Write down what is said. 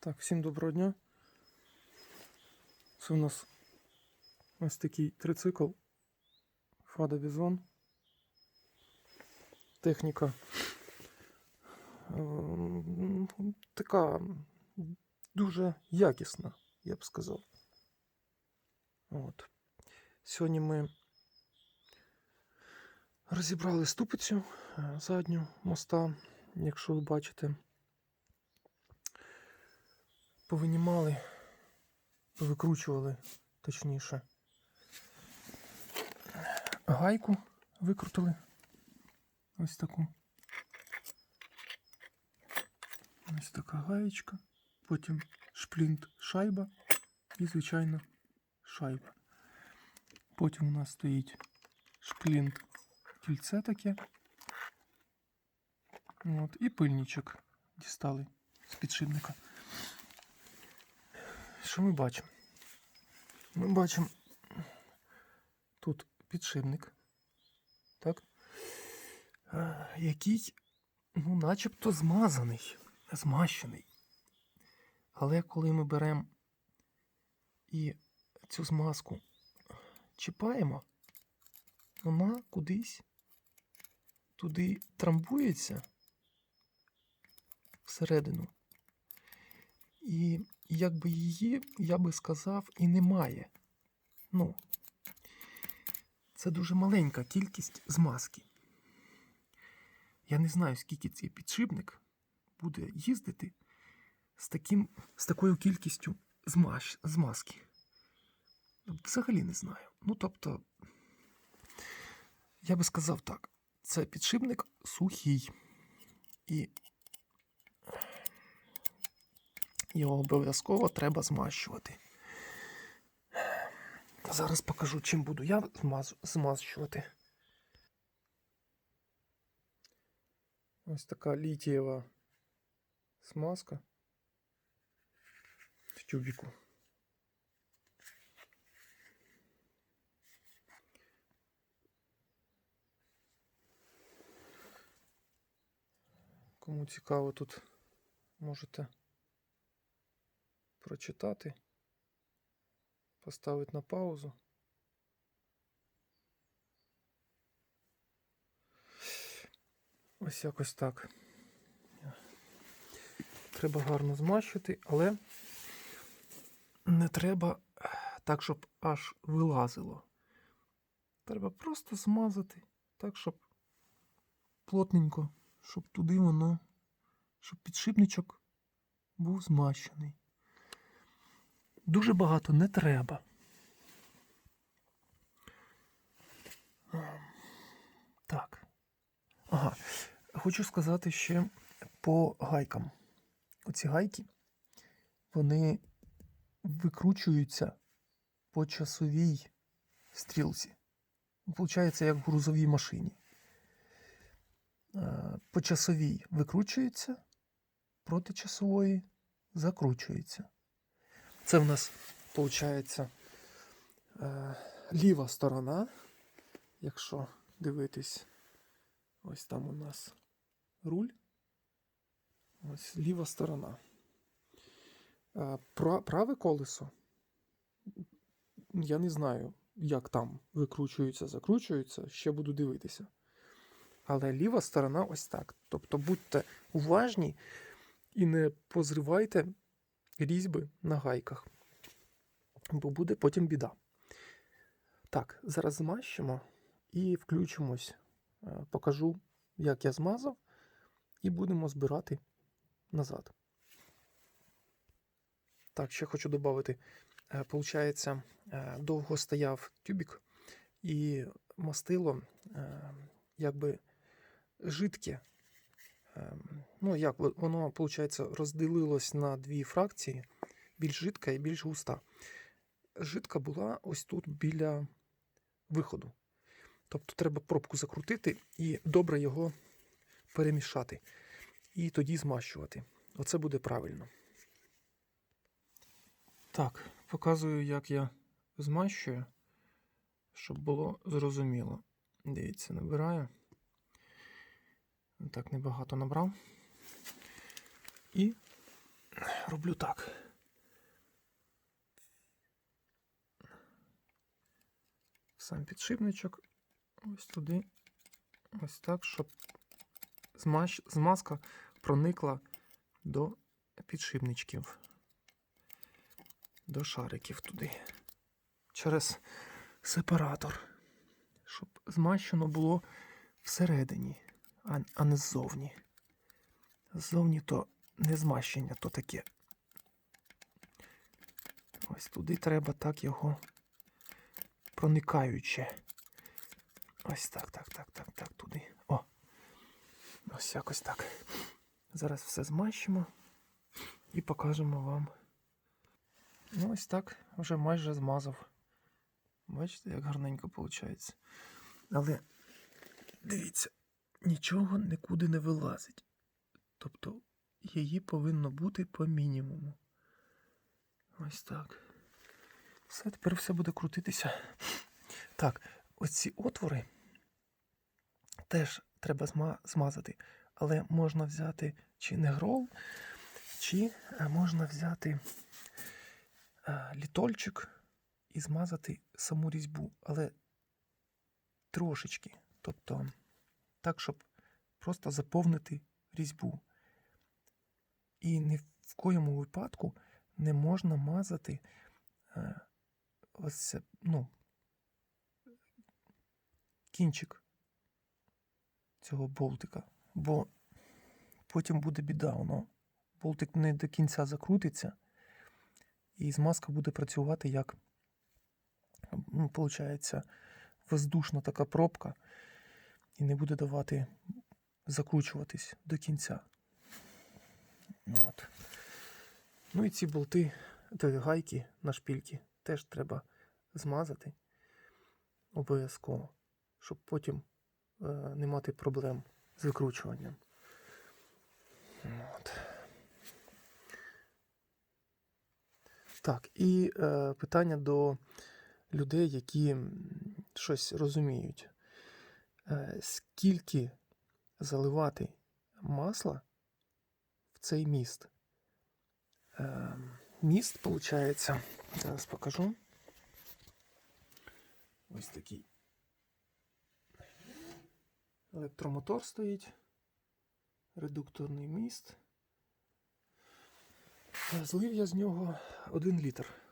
Так, всім доброго дня. Це у нас ось такий трицикл Фада Бізон. Техніка ем, така дуже якісна, я б сказав. От. Сьогодні ми розібрали ступицю е, задню моста, якщо ви бачите. Повинімали, повикручували, точніше. Гайку викрутили. Ось таку. Ось така гаєчка. Потім шплінт шайба і, звичайно, шайба. Потім у нас стоїть шплінт кільце таке. От, і пильничок дістали з підшипника. Що ми бачимо? Ми бачимо тут підшипник, так? е, який, ну, начебто змазаний, змащений. Але коли ми беремо і цю змазку чіпаємо, вона кудись туди трамбується всередину. І якби її, я би сказав, і немає. Ну, це дуже маленька кількість змазки. Я не знаю, скільки цей підшипник буде їздити з, таким, з такою кількістю змаз, змазки. Взагалі не знаю. Ну, тобто, я би сказав так: це підшипник сухий. І його обов'язково треба змащувати. Зараз покажу, чим буду я змащувати. Ось така літієва смазка в тюбіку. Кому цікаво, тут можете прочитати, поставити на паузу. Ось якось так. Треба гарно змащити, але не треба так, щоб аж вилазило. Треба просто змазати так, щоб плотненько, щоб туди воно, щоб підшипничок був змащений. Дуже багато не треба. Так. Ага. Хочу сказати ще по гайкам. Оці гайки, вони викручуються по часовій стрілці. Получається, як в грузовій машині. Е, По часовій викручується, проти часової закручується. Це в нас, виходить, ліва сторона. Якщо дивитись, ось там у нас руль. Ось ліва сторона. Е, пра- Праве колесо. Я не знаю, як там викручується, закручується, ще буду дивитися. Але ліва сторона ось так. Тобто будьте уважні і не позривайте різьби на гайках, бо буде потім біда. Так, зараз змащимо і включимось. Е, Покажу, як я змазав, і будемо збирати назад. Так, ще хочу додати. Получається, е, довго стояв тюбік, і мастило е, якби жидке. Е, Ну, як воно, виходить, розділилось на дві фракції: більш жидка і більш густа. Жидка була ось тут біля виходу. Тобто треба пробку закрутити і добре його перемішати. І тоді змащувати. Оце буде правильно. Так, показую, як я змащую, щоб було зрозуміло. Дивіться, набираю. Так, небагато набрав. І роблю так. Сам підшипничок ось туди, ось так, щоб змазка проникла до підшипничків, до шариків туди. Через сепаратор, щоб змащено було всередині, а, а не ззовні. Ззовні то не змащення, то таке. Ось туди треба так його проникаюче. Ось так, так, так, так, так, туди. О! Ось якось так. Зараз все змащимо і покажемо вам. Ну, ось так вже майже змазав. Бачите, як гарненько виходить. Але дивіться, нічого нікуди не вилазить. Тобто її повинно бути по мінімуму. Ось так. Все, тепер все буде крутитися. Так, оці отвори теж треба зма- змазати, але можна взяти чи негрол, чи е, можна взяти е, літольчик і змазати саму різьбу, але трошечки. Тобто так, щоб просто заповнити різьбу. І ні в коєму випадку не можна мазати е, ось ну, кінчик цього болтика, бо потім буде біда, воно болтик не до кінця закрутиться, і змазка буде працювати як, ну, воздушна така пробка, і не буде давати закручуватись до кінця. От. Ну і ці болти, гайки на шпільки теж треба змазати обов'язково, щоб потім е, не мати проблем з викручуванням. От. Так, і е, питання до людей, які щось розуміють. Е, скільки заливати масла в цей міст? Е, міст, виходить, зараз покажу. Ось такий електромотор стоїть, редукторний міст. Е, Злив я з нього 1 літр.